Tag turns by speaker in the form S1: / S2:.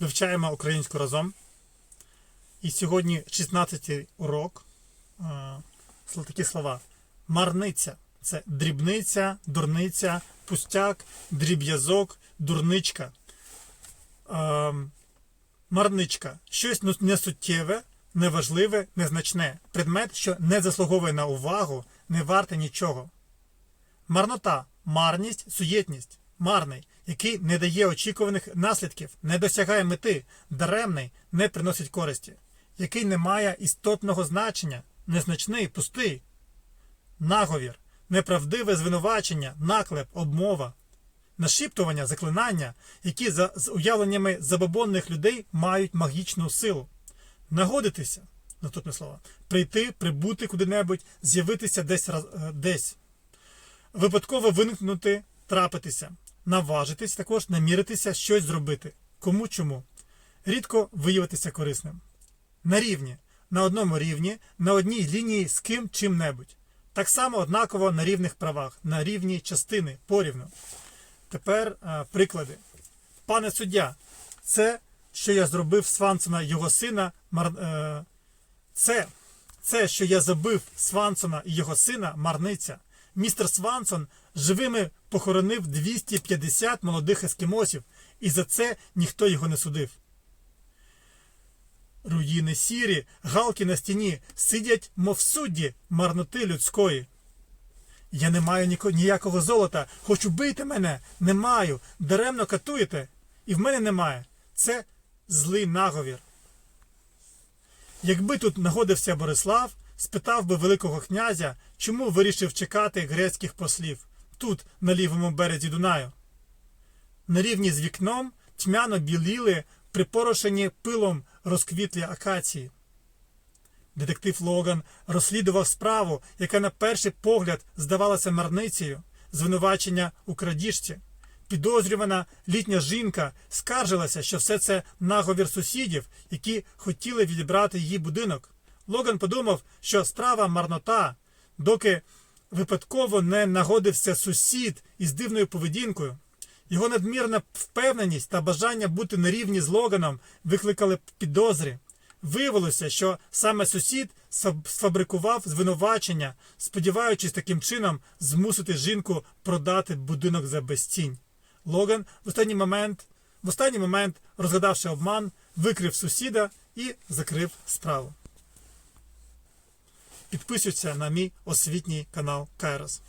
S1: Вивчаємо українську разом. І сьогодні 16-й урок. Е, Такі слова. Марниця. Це дрібниця, дурниця, пустяк, дріб'язок, дурничка. Е, Марничка. Щось несуттєве, неважливе, незначне. Предмет, що не заслуговує на увагу, не варте нічого. Марнота марність, суєтність, марний, який не дає очікуваних наслідків, не досягає мети, даремний, не приносить користі, який не має істотного значення, незначний, пустий. Наговір, неправдиве звинувачення, наклеп, обмова, нашіптування, заклинання, які за з уявленнями забобонних людей мають магічну силу. Нагодитися, наступне слово, прийти, прибути куди-небудь, з'явитися десь е, десь випадково виникнути, трапитися, наважитись, також наміритися щось зробити. Кому чому. Рідко виявитися корисним. На рівні, на одному рівні, на одній лінії з ким чим-небудь. Так само однаково на рівних правах, на рівні частини, порівну. Тепер е, приклади. Пане суддя, це, що я зробив Свансона його сина, мар, е, це, це, що я забив Свансона і його сина, марниця. Містер Свансон живими похоронив 250 молодих ескімосів, і за це ніхто його не судив. Руїни сірі, галки на стіні сидять, мов судді марноти людської. Я не маю ніякого золота, хоч убийте мене, не маю, даремно катуєте, і в мене немає. Це злий наговір. Якби тут нагодився Борислав, спитав би Великого князя, чому вирішив чекати грецьких послів тут, на лівому березі Дунаю. На рівні з вікном тьмяно біліли припорошені пилом розквітлі акації. Детектив Логан розслідував справу, яка на перший погляд здавалася марницею, звинувачення у крадіжці. Підозрювана літня жінка скаржилася, що все це наговір сусідів, які хотіли відібрати її будинок. Логан подумав, що справа марнота, доки випадково не нагодився сусід із дивною поведінкою. Його надмірна впевненість та бажання бути на рівні з Логаном викликали підозри. Виявилося, що саме сусід сфабрикував звинувачення, сподіваючись таким чином змусити жінку продати будинок за безцінь. Логан в останній момент, в останній момент, розгадавши обман, викрив сусіда і закрив справу. Підписуйся на мій освітній канал Кайрос.